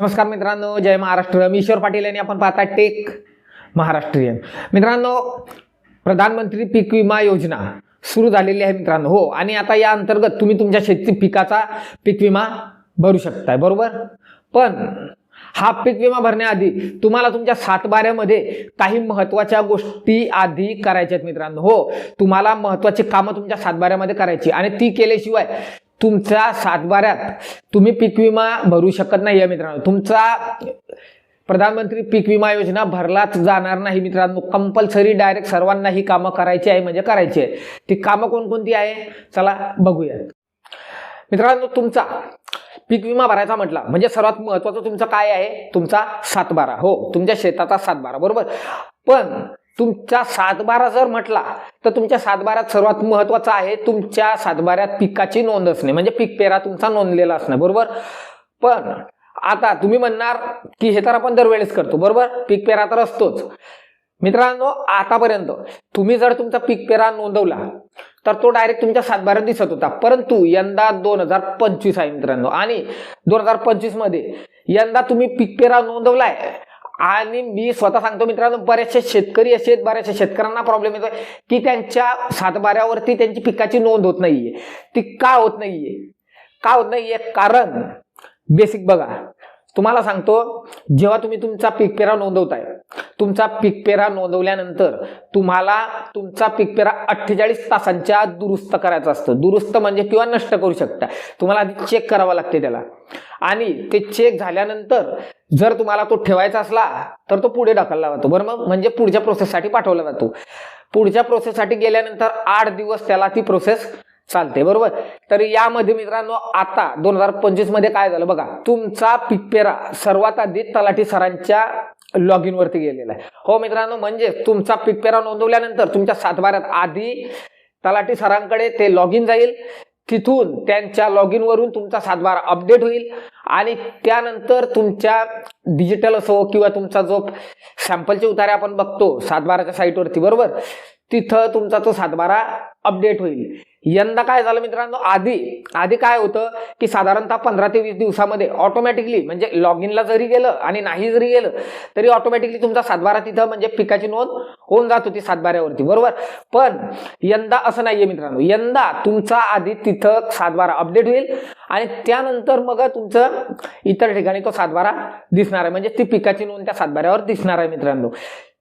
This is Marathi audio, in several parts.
नमस्कार मित्रांनो जय महाराष्ट्र. मी ईश्वर पाटील यांनी आपण पाहता टेक महाराष्ट्रीयन. मित्रांनो प्रधानमंत्री पीक विमा योजना सुरू झालेली आहे मित्रांनो. हो आणि आता या अंतर्गत तुम्ही तुमच्या शेती पिकाचा पीक विमा भरू शकताय बरोबर? पण हा पीक विमा भरण्याआधी तुम्हाला तुमच्या सातबाऱ्यामध्ये काही महत्त्वाच्या गोष्टी आधी करायच्या आहेत मित्रांनो. हो तुम्हाला महत्त्वाची कामं तुमच्या सातबाऱ्यामध्ये करायची आणि ती केल्याशिवाय तुमच्या सातबाऱ्यात तुम्ही पीक विमा भरू शकत नाही आहे मित्रांनो. तुमचा प्रधानमंत्री पीक विमा योजना भरलाच जाणार नाही मित्रांनो. कंपल्सरी डायरेक्ट सर्वांना ही कामं करायची आहे म्हणजे करायची आहे. ती कामं कोणकोणती आहे? चला बघूयात. मित्रांनो तुमचा पीक विमा भरायचा म्हटला म्हणजे सर्वात महत्वाचं तुमचं काय आहे? तुमचा सातबारा. हो तुमच्या शेताचा सातबारा. बरोबर? पण तुमच्या सातबारा जर म्हटला तर तुमच्या सातबाऱ्यात सर्वात महत्वाचं आहे तुमच्या सातबाऱ्यात पिकाची नोंद असणे. म्हणजे पीक पेरा तुमचा नोंदलेला असणे. बरोबर? पण आता तुम्ही म्हणणार की हे तर आपण दरवेळेस करतो. बरोबर? पीक पेरा तर असतोच. मित्रांनो आतापर्यंत तुम्ही जर तुमचा पीक पेरा नोंदवला तर तो डायरेक्ट तुमच्या सातबाऱ्यात दिसत होता. परंतु यंदा दोन हजार पंचवीस आहे मित्रांनो. आणि दोन हजार पंचवीसमध्ये यंदा तुम्ही पीक पेरा नोंदवलाय आणि मी स्वतः सांगतो मित्रांनो बरेचसे शेतकरी असे आहेत बऱ्याचशा शेतकऱ्यांना प्रॉब्लेम येतो की त्यांच्या सातबाऱ्यावरती त्यांची पिकाची नोंद होत नाहीये. ती का होत नाहीये? का होत नाहीये? कारण बेसिक बघा. तुम्हाला सांगतो जेव्हा तुम्ही तुमचा पीक पेरा नोंदवताय तुमचा पीक पेरा नोंदवल्यानंतर तुम्हाला तुमचा पीक पेरा अठ्ठेचाळीस तासांच्या दुरुस्त करायचा असतं. दुरुस्त म्हणजे किंवा नष्ट करू शकता. तुम्हाला आधी चेक करावं लागते त्याला. आणि ते चेक झाल्यानंतर जर तुम्हाला तो ठेवायचा असला तर तो पुढे ढकलला जातो. बरं मग? म्हणजे पुढच्या प्रोसेससाठी पाठवला जातो. पुढच्या प्रोसेससाठी गेल्यानंतर आठ दिवस त्याला ती प्रोसेस चालते बरोबर? तर यामध्ये मित्रांनो आता दोन हजार पंचवीसमध्ये काय झालं बघा तुमचा पिकपेरा सर्वात आधी तलाठी सरांच्या लॉग इन वरती गेलेला आहे. हो मित्रांनो म्हणजे तुमचा पिकपेरा नोंदवल्यानंतर तुमच्या सातबाऱ्यात आधी तलाठी सरांकडे ते लॉग इन जाईल. तिथून त्यांच्या लॉग इनवरून तुमचा सातबारा अपडेट होईल. आणि त्यानंतर तुमच्या डिजिटल असो किंवा तुमचा जो सॅम्पलचे उतारे आपण बघतो सातबाराच्या साईटवरती बरोबर? तिथं तुमचा तो सातबारा अपडेट होईल. यंदा काय झालं मित्रांनो? आधी आधी काय होतं की साधारणतः पंधरा ते वीस दिवसामध्ये ऑटोमॅटिकली म्हणजे लॉग इनला जरी गेलं आणि नाही जरी गेलं तरी ऑटोमॅटिकली तुमचा सातबारा तिथं म्हणजे पिकाची नोंद होऊन जात होती सातबाऱ्यावरती. बरोबर? पण यंदा असं नाहीये मित्रांनो. यंदा तुमचा आधी तिथं सातबारा अपडेट होईल आणि त्यानंतर मग तुमचं इतर ठिकाणी तो सातबारा दिसणार आहे. म्हणजे ती पिकाची नोंद त्या सातबाऱ्यावर दिसणार आहे मित्रांनो.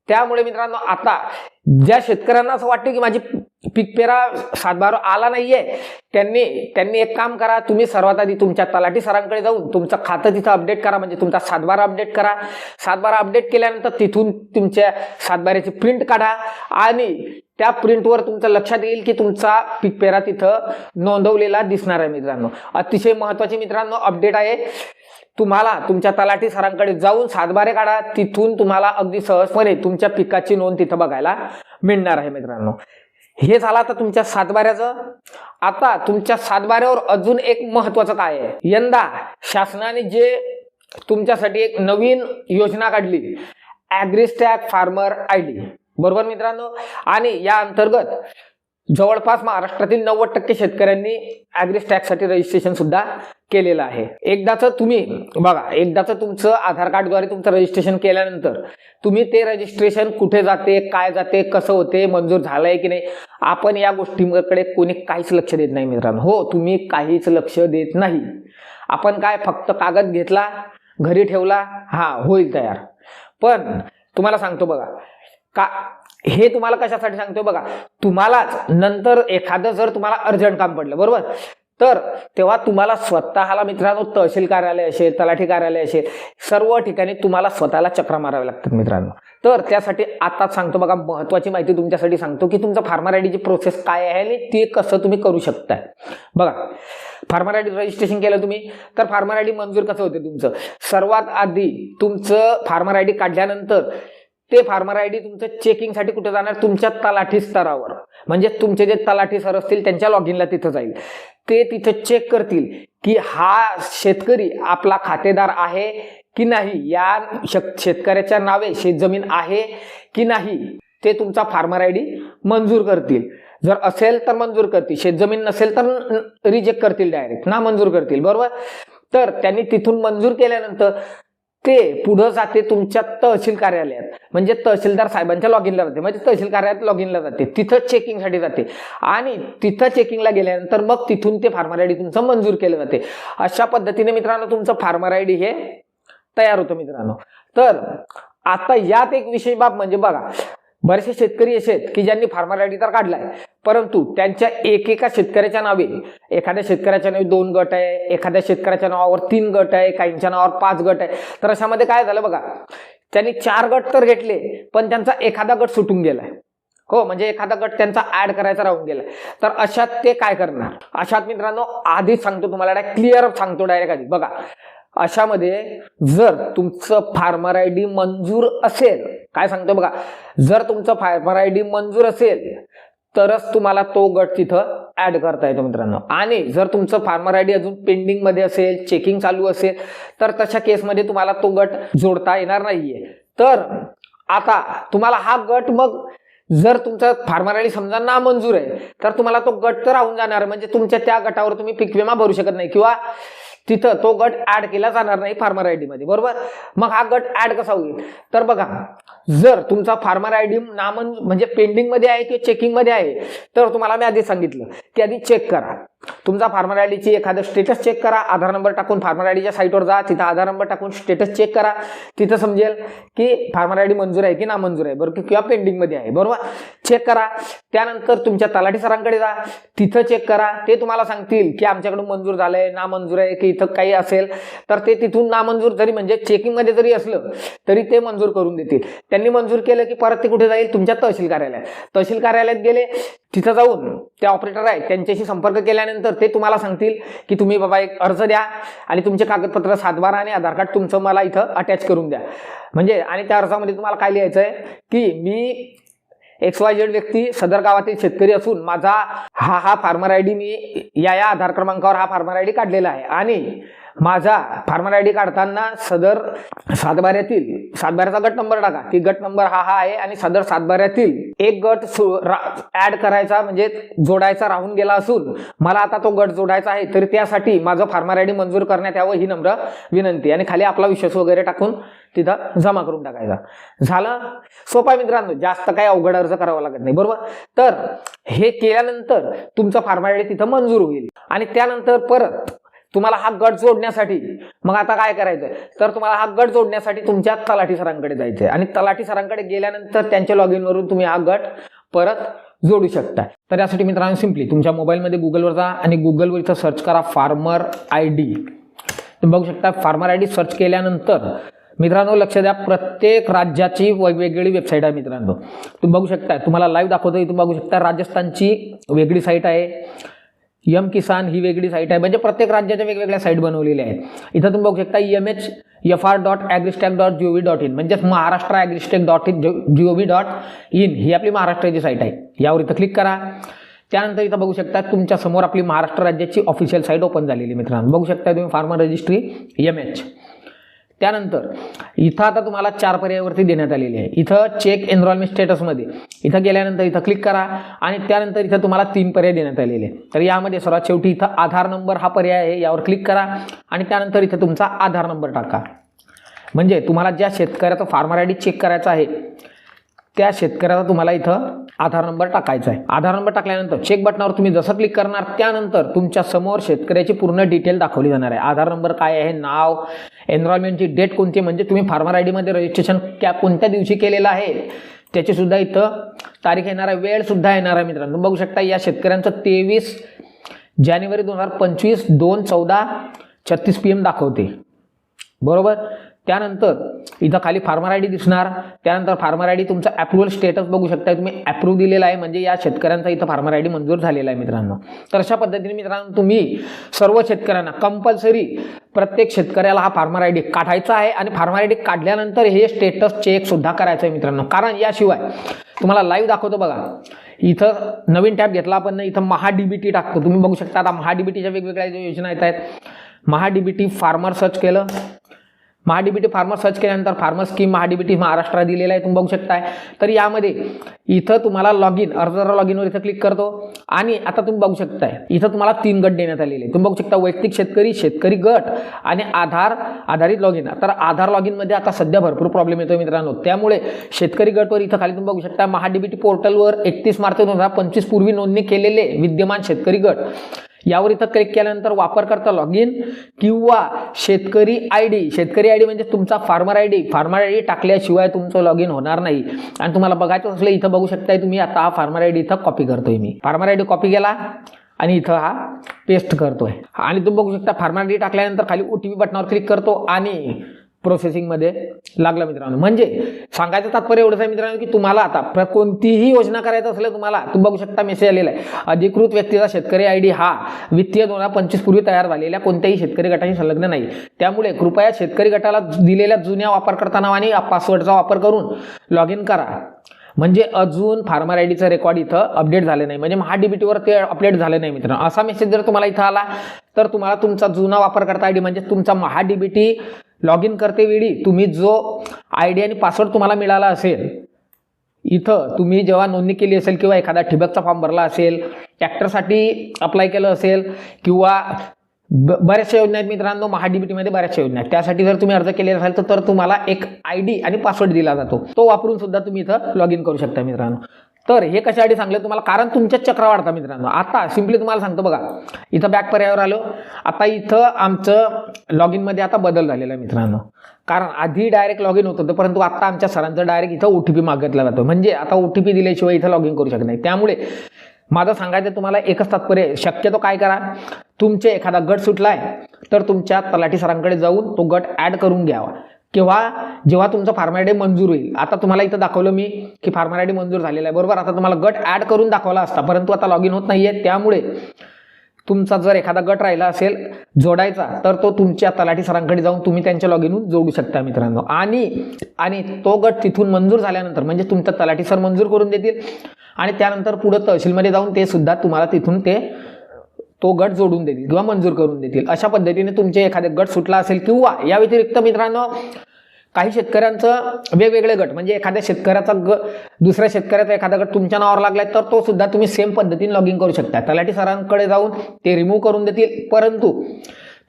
त्यामुळे मित्रांनो आता ज्या शेतकऱ्यांना असं वाटतं की माझी पीक पेरा सातबारा आला नाहीये त्यांनी त्यांनी एक काम करा तुम्ही सर्वात आधी तुमच्या तलाठी सरांकडे जाऊन तुमचं खातं तिथं अपडेट करा म्हणजे तुमचा सातबारा अपडेट करा. सातबारा अपडेट केल्यानंतर तिथून तुमच्या सातबाऱ्याची प्रिंट काढा आणि त्या प्रिंटवर तुमचं लक्षात येईल की तुमचा पीक पेरा तिथं नोंदवलेला दिसणार आहे मित्रांनो. अतिशय महत्वाची मित्रांनो अपडेट आहे. तुम्हाला तुमच्या तलाठी सरांकडे जाऊन सातबारे काढा. तिथून तुम्हाला अगदी सहजपणे तुमच्या पिकाची नोंद तिथं बघायला मिळणार आहे मित्रांनो. हे झालं आता तुमच्या सातबाऱ्याचं. आता तुमच्या सातबाऱ्यावर अजून एक महत्वाचं काय आहे? यंदा शासनाने जे तुमच्यासाठी एक नवीन योजना काढली. ॲग्रिस्टॅग फार्मर आय डी बरोबर मित्रांनो? आणि या अंतर्गत जवळपास महाराष्ट्रातील नव्वद टक्के शेतकऱ्यांनी ॲग्रिस्टॅगसाठी रजिस्ट्रेशन सुद्धा केलेलं आहे. एकदाच तुम्ही बघा एकदाच तुमचं आधार कार्डद्वारे तुमचं रजिस्ट्रेशन केल्यानंतर तुम्ही ते रजिस्ट्रेशन कुठे जाते काय जाते कसं होते मंजूर झालंय की नाही आपण या गोष्टींकडे कोणी काहीच लक्ष देत नाही मित्रांनो. हो तुम्ही काहीच लक्ष देत नाही. आपण काय फक्त कागद घेतला घरी ठेवला हा होईल तयार. पण तुम्हाला सांगतो बघा का? हे तुम्हाला कशासाठी सांगतोय बघा. तुम्हालाच नंतर एखादं जर तुम्हाला अर्जंट काम पडलं बरोबर? तर तेव्हा तुम्हाला स्वतःला मित्रांनो तहसील कार्यालय असेल तलाठी कार्यालय असेल सर्व ठिकाणी तुम्हाला स्वतःला चक्रा मारावे लागतात मित्रांनो. तर त्यासाठी आताच सांगतो बघा महत्वाची माहिती तुमच्यासाठी सांगतो की तुमचं फार्मर आयडीची प्रोसेस काय आहे आणि ते कसं तुम्ही करू शकताय. बघा फार्मर आयडी रजिस्ट्रेशन केलं तुम्ही तर फार्मर आयडी मंजूर कसं होते तुमचं? सर्वात आधी तुमचं फार्मर आयडी काढल्यानंतर ते फार्मर आय डी तुमचं चेकिंगसाठी कुठे जाणार? तुमच्या तलाठी स्तरावर. म्हणजे तुमचे जे तलाठी सर असतील त्यांच्या लॉग इनला तिथं जाईल. ते तिथं चेक करतील की हा शेतकरी आपला खातेदार आहे की नाही? या शेतकऱ्याच्या नावे शेतजमीन आहे की नाही? ते तुमचा फार्मर आय डी मंजूर करतील. जर असेल तर मंजूर करतील. शेतजमीन नसेल तर रिजेक्ट करतील डायरेक्ट ना मंजूर करतील. बरोबर? तर त्यांनी तिथून मंजूर केल्यानंतर ते पुढं जाते तुमच्या तहसील कार्यालयात. म्हणजे तहसीलदार साहेबांच्या लॉग इनला जाते. म्हणजे तहसील कार्यालयात लॉग इनला जाते. तिथं चेकिंगसाठी जाते. आणि तिथं चेकिंगला गेल्यानंतर मग तिथून ते फार्मर आय डी तुमचं मंजूर केलं जाते. अशा पद्धतीने मित्रांनो तुमचं फार्मर आय डी हे तयार होतं मित्रांनो. तर आता यात एक विशेष बाब म्हणजे बघा बरेचसे शेतकरी असे आहेत की ज्यांनी फार्मर आय डी तर काढलाय. परंतु त्यांच्या एकेका शेतकऱ्याच्या नावे एखाद्या शेतकऱ्याच्या नावे दोन गट आहे एखाद्या शेतकऱ्याच्या नावावर तीन गट आहे काहींच्या नावावर पाच गट आहे. तर अशामध्ये काय झालं बघा त्यांनी चार गट तर घेतले पण त्यांचा एखादा गट सुटून गेलाय. हो म्हणजे एखादा गट त्यांचा ऍड करायचा राहून गेलाय. तर अशात ते काय करणार? अशात मित्रांनो आधीच सांगतो तुम्हाला क्लिअर सांगतो डायरेक्ट आधी. बघा अशामध्ये जर तुमचं फार्मर आय डी मंजूर असेल काय सांगतो बघा जर तुमचं फार्मर आय डी मंजूर असेल तरच तुम्हाला तो गट तिथं ऍड करता येतो मित्रांनो. आणि जर तुमचं फार्मर आय डी अजून पेंडिंगमध्ये असेल चेकिंग चालू असेल तर तशा केसमध्ये तुम्हाला तो गट जोडता येणार नाहीये. तर आता तुम्हाला हा गट मग जर तुमचा फार्मर आय डी समजा ना मंजूर आहे तर तुम्हाला तो गट तर राहून जाणार म्हणजे तुमच्या त्या गटावर तुम्ही पीक विमा भरू शकत नाही. किंवा तिथं तो गट ऍड केला जाणार नाही फार्मर आयडी मध्ये बरोबर? मग हा गट ऍड कसा होईल? तर बघा जर तुमचा फार्मर आय डी नामन म्हणजे पेंडिंगमध्ये आहे किंवा चेकिंगमध्ये आहे तर तुम्हाला मी आधी सांगितलं की आधी चेक करा. तुमचा फार्मर आय डीची एखादं स्टेटस चेक करा. आधार नंबर टाकून फार्मर आय डीच्या साईटवर जा. तिथं आधार नंबर टाकून स्टेटस चेक करा. तिथं समजेल की फार्मर आय डी मंजूर आहे की ना मंजूर आहे. बरोबर किंवा पेंडिंगमध्ये आहे. बरोबर? चेक करा. त्यानंतर तुमच्या तलाठी सरांकडे जा. तिथं चेक करा. ते तुम्हाला सांगतील की आमच्याकडून मंजूर झालं आहे ना मंजूर आहे की इथं काही असेल. तर ते तिथून नामंजूर जरी म्हणजे चेकिंगमध्ये जरी असलं तरी ते मंजूर करून देतील. त्यांनी मंजूर केलं की परत ते कुठे जाईल? तुमच्या तहसील कार्यालयात. तहसील कार्यालयात गेले तिथं जाऊन ते ऑपरेटर आहे त्यांच्याशी संपर्क केल्यानंतर ते तुम्हाला सांगतील की तुम्ही बाबा एक अर्ज द्या आणि तुमचे कागदपत्र सातबारा आणि आधार कार्ड तुमचं मला इथं अटॅच करून द्या. म्हणजे आणि त्या अर्जामध्ये तुम्हाला काय लिहायचं आहे की मी एक्स वाय झेड व्यक्ती सदर गावातील शेतकरी असून माझा हा हा फार्मर आय डी मी या या आधार क्रमांकावर हा फार्मर आय डी काढलेला आहे. आणि माझा फार्मर आय डी काढताना सदर सातबाऱ्यातील सातबाऱ्याचा गट नंबर टाका. की गट नंबर हा हा आहे आणि सदर सातबाऱ्यातील एक गट ऍड करायचा म्हणजे जोडायचा राहून गेला असून मला आता तो गट जोडायचा आहे तर त्यासाठी माझं फार्मर आय डी मंजूर करण्यात यावं ही नम्र विनंती. आणि खाली आपला विश्वास वगैरे टाकून तिथं जमा करून टाकायचा. झालं? सोपा मित्रांनो. जास्त काही अवघड अर्ज करावा लागत नाही. बरोबर? तर हे केल्यानंतर तुमचं फार्मर आय डी तिथं मंजूर होईल. आणि त्यानंतर परत तुम्हाला हा गट जोडण्यासाठी मग आता काय करायचंय? तर तुम्हाला हा गट जोडण्यासाठी तुमच्या तलाठी सरांकडे जायचंय. आणि तलाठी सरांकडे गेल्यानंतर त्यांच्या लॉग इनवरून तुम्ही हा गट परत जोडू शकता. तर यासाठी मित्रांनो सिम्पली तुमच्या मोबाईलमध्ये गुगलवर जा आणि गुगलवर इथं सर्च करा फार्मर आय डी तुम्ही बघू शकता फार्मर आय डी सर्च केल्यानंतर मित्रांनो लक्ष द्या प्रत्येक राज्याची वेगवेगळी वेबसाईट आहे मित्रांनो. तुम्ही बघू शकता तुम्हाला लाईव्ह दाखवतो तुम्ही बघू शकता राजस्थानची वेगळी साईट आहे. यम किसान ही वेगळी साईट आहे. म्हणजे प्रत्येक राज्याच्या वेगवेगळ्या साईट बनवलेल्या आहेत. इथं तुम्ही बघू शकता M H F R dot agristack dot G O V dot in म्हणजेच Maharashtra agristack dot in G O V dot in ही आपली महाराष्ट्राची साईट आहे. यावर इथं क्लिक करा. त्यानंतर इथं बघू शकता तुमच्यासमोर आपली महाराष्ट्र राज्याची ऑफिशियल साईट ओपन झालेली मित्रांनो. बघू शकता तुम्ही फार्मर रजिस्ट्री एम एच त्यानंतर इथं आता तुम्हाला चार पर्यायावरती देण्यात आलेली आहे. इथं चेक एनरॉलमेंट स्टेटसमध्ये इथं गेल्यानंतर इथं क्लिक करा आणि त्यानंतर इथं तुम्हाला तीन पर्याय देण्यात आलेले आहे तर यामध्ये सर्वात शेवटी इथं आधार नंबर हा पर्याय आहे यावर क्लिक करा आणि त्यानंतर इथं तुमचा आधार नंबर टाका. म्हणजे तुम्हाला ज्या शेतकऱ्याचा फार्मर आय डी चेक करायचा आहे त्या शेतकऱ्याचा तुम्हाला इथं आधार नंबर टाकायचा आहे. आधार नंबर टाकल्यानंतर चेक बटनावर तुम्ही जसं क्लिक करणार त्यानंतर तुमच्यासमोर शेतकऱ्याची पूर्ण डिटेल दाखवली जाणार आहे. आधार नंबर काय आहे नाव एनरोलमेंटची डेट कोणती म्हणजे तुम्ही फार्मर आय डीमध्ये रजिस्ट्रेशन क्या कोणत्या दिवशी केलेलं आहे त्याची सुद्धा इथं तारीख येणार आहे वेळ सुद्धा येणार आहे मित्रांनो. तुम्ही बघू शकता या शेतकऱ्यांचं तेवीस जानेवारी दोन हजार पंचवीस दोन चौदा छत्तीस पी एम दाखवते. बरोबर? त्यानंतर इथं खाली फार्मर आय डी दिसणार. त्यानंतर फार्मर आय डी तुमचा अप्रुव्हल स्टेटस बघू शकता तुम्ही. अप्रूव्ह दिलेला आहे म्हणजे या शेतकऱ्यांचा इथं फार्मर आय डी मंजूर झालेला आहे मित्रांनो. तर अशा पद्धतीने मित्रांनो तुम्ही सर्व शेतकऱ्यांना कंपल्सरी प्रत्येक शेतकऱ्याला हा फार्मर आय डी काढायचा आहे आणि फार्मर आय डी काढल्यानंतर हे स्टेटस चेक सुद्धा करायचं आहे मित्रांनो. कारण याशिवाय तुम्हाला लाईव्ह दाखवतो बघा. इथं नवीन टॅब घेतला आपण इथं महा डीबीटी टाकतो. तुम्ही बघू शकता आता महा डीबीटीच्या वेगवेगळ्या ज्या योजना येत आहेत. महा डीबीटी फार्मर सर्च केलं. महाडीबीटी फार्मर सर्च केल्यानंतर फार्मर स्कीम महाडीबीटी महाराष्ट्र दिलेला आहे तुम्ही बघू शकताय. तर यामध्ये इथं तुम्हाला लॉग इन अर्जदार लॉग इनवर इथं क्लिक करतो. आणि आता तुम्ही बघू शकताय इथं तुम्हाला तीन गट देण्यात आलेले. आहे. तुम्ही बघू शकता वैयक्तिक शेतकरी शेतकरी गट आणि आधार आधारित लॉग इन तर आधार लॉग इनमध्ये आता सध्या भरपूर प्रॉब्लेम येतो मित्रांनो. त्यामुळे शेतकरी गटवर इथं खाली तुम्ही बघू शकता महाडीबीटी पोर्टलवर एकतीस मार्च दोन हजार पंचवीस पूर्वी नोंदणी केलेले विद्यमान शेतकरी गट. यावर इथं क्लिक केल्यानंतर वापरकर्ता लॉग इन किंवा शेतकरी आय डी शेतकरी आय डी म्हणजे तुमचा farmer I D farmer I D टाकल्याशिवाय तुमचं लॉग इन होणार नाही. आणि तुम्हाला बघायचं असलं इथं बघू शकताय तुम्ही आता हा फार्मर आय डी इथं कॉपी करतोय मी. फार्मर आय डी कॉपी केला आणि इथं हा पेस्ट करतोय. आणि तुम्ही बघू शकता फार्मर आय डी टाकल्यानंतर खाली ओ टी पी बटनावर क्लिक करतो आणि प्रोसेसिंगमध्ये लागला मित्रांनो. म्हणजे सांगायचं तात्पर्य एवढंच आहे मित्रांनो की तुम्हाला आता प्र कोणतीही योजना करायचं असलं तुम्हाला तुम्ही बघू शकता मेसेज आलेला आहे. अधिकृत व्यक्तीचा शेतकरी आय डी हा वित्तीय दोन हजार पंचवीस पूर्वी तयार झालेल्या कोणत्याही शेतकरी गटाशी संलग्न नाही. त्यामुळे कृपया शेतकरी गटाला दिलेल्या जुन्या वापरकर्ता नावाने पासवर्डचा वापर करून लॉग इन करा. म्हणजे अजून फार्मर आय डीचं रेकॉर्ड इथं अपडेट झालं नाही. म्हणजे महा डीबीटीवर ते अपडेट झालं नाही मित्रांनो. असा मेसेज जर तुम्हाला इथं आला तर तुम्हाला तुमचा जुना वापरकर्ता आय डी म्हणजे तुमचा महाडीबीटी लॉग इन करतेवेळी तुम्ही जो आय डी आणि पासवर्ड तुम्हाला मिळाला असेल इथं तुम्ही जेव्हा नोंदणी केली असेल किंवा एखादा ठिबकचा फॉर्म भरला असेल ट्रॅक्टरसाठी अप्लाय केलं असेल किंवा ब बऱ्याचशा योजना आहेत मित्रांनो महाडीबीटीमध्ये बऱ्याचशा योजना आहेत. त्यासाठी जर तुम्ही अर्ज केलेला असाल तर तुम्हाला एक आय डी आणि पासवर्ड दिला जातो. तो वापरून सुद्धा तुम्ही इथं लॉग इन करू शकता मित्रांनो. तर हे कशासाठी सांगलं तुम्हाला? कारण तुमच्याच चक्र वाढता मित्रांनो. आता सिम्पली तुम्हाला सांगतो बघा. इथं बॅक पर्यायावर आलो. आता इथं आमचं लॉग इनमध्ये आता बदल झालेला आहे मित्रांनो. कारण आधी डायरेक्ट लॉग इन होत होतं परंतु आता आमच्या सरांचं डायरेक्ट इथं ओ टी पी मागितला जातो. म्हणजे आता ओ टी पी दिल्याशिवाय इथं लॉग इन करू शकत नाही. त्यामुळे माझं सांगायचं तुम्हाला एकच तात्पर्य शक्यतो काय करा? तुमचे एखादा गट सुटला आहे तर तुमच्या तलाठी सरांकडे जाऊन तो गट ॲड करून घ्यावा. किंवा जेव्हा तुमचं फार्मर आय मंजूर होईल आता तुम्हाला इथं दाखवलं मी की फार्मर आय मंजूर झालेला आहे. बरोबर? आता तुम्हाला गट ॲड करून दाखवला असता परंतु आता लॉग इन होत नाही आहे त्यामुळे तुमचा जर एखादा गट राहिला असेल जोडायचा तर तो तुमच्या तलाठी सरांकडे जाऊन तुम्ही त्यांच्या लॉग इनहून जोडू शकता मित्रांनो. आणि आणि तो गट तिथून मंजूर झाल्यानंतर म्हणजे तुमचा तलाठी सर मंजूर करून देतील. आणि त्यानंतर पुढं तहसीलमध्ये जाऊन ते सुद्धा तुम्हाला तिथून ते तो गट जोडून देतील किंवा मंजूर करून देतील. अशा पद्धतीने तुमचे एखादे गट सुटला असेल किंवा या व्यतिरिक्त मित्रांनो काही शेतकऱ्यांचं वेगवेगळे गट म्हणजे एखाद्या शेतकऱ्याचा ग दुसऱ्या शेतकऱ्याचा एखादा गट तुमच्या नावावर लागलाय तर तो सुद्धा तुम्ही सेम पद्धतीने लॉग इन करू शकता. तलाठी सरांकडे जाऊन ते रिमूव्ह करून देतील. परंतु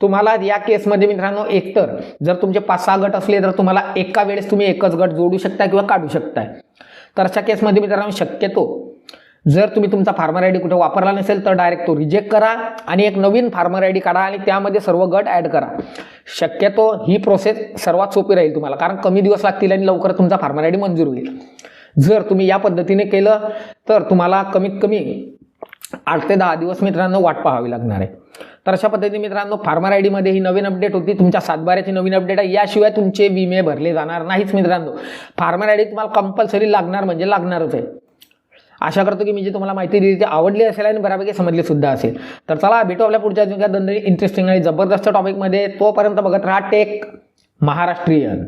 तुम्हाला या केसमध्ये मित्रांनो एकतर जर तुमचे पाच सहा गट असले तर तुम्हाला एका वेळेस तुम्ही एकच गट जोडू शकता किंवा काढू शकताय. तर अशा केसमध्ये मित्रांनो शक्यतो जर तुम्ही तुमचा फार्मर आय डी कुठे वापरला नसेल तर डायरेक्ट तो रिजेक्ट करा आणि एक नवीन फार्मर आय डी काढा आणि त्यामध्ये सर्व गट ॲड करा. शक्यतो ही प्रोसेस सर्वात सोपी राहील तुम्हाला कारण कमी दिवस लागतील आणि लवकर तुमचा फार्मर आय डी मंजूर होईल. जर तुम्ही या पद्धतीने केलं तर तुम्हाला कमीत कमी आठ ते दहा दिवस मित्रांनो वाट पाहावी लागणार आहे. तर अशा पद्धतीने मित्रांनो फार्मर आय डीमध्ये ही नवीन अपडेट होती. तुमच्या सातबाऱ्याची नवीन अपडेट आहे. याशिवाय तुमचे विमे भरले जाणार नाहीच मित्रांनो. फार्मर आय डी तुम्हाला कंपल्सरी लागणार म्हणजे लागणारच आहे. आशा करतो की मी जी तुम्हाला माहिती दिली ती आवडली असेल आणि बऱ्यापैकी समजली सुद्धा असेल. तर चला भेटू आपल्या पुढच्या अजून काय दंड इंटरेस्टिंग आणि जबरदस्त टॉपिकमध्ये तोपर्यंत बघत राहा टेक महाराष्ट्रीयन.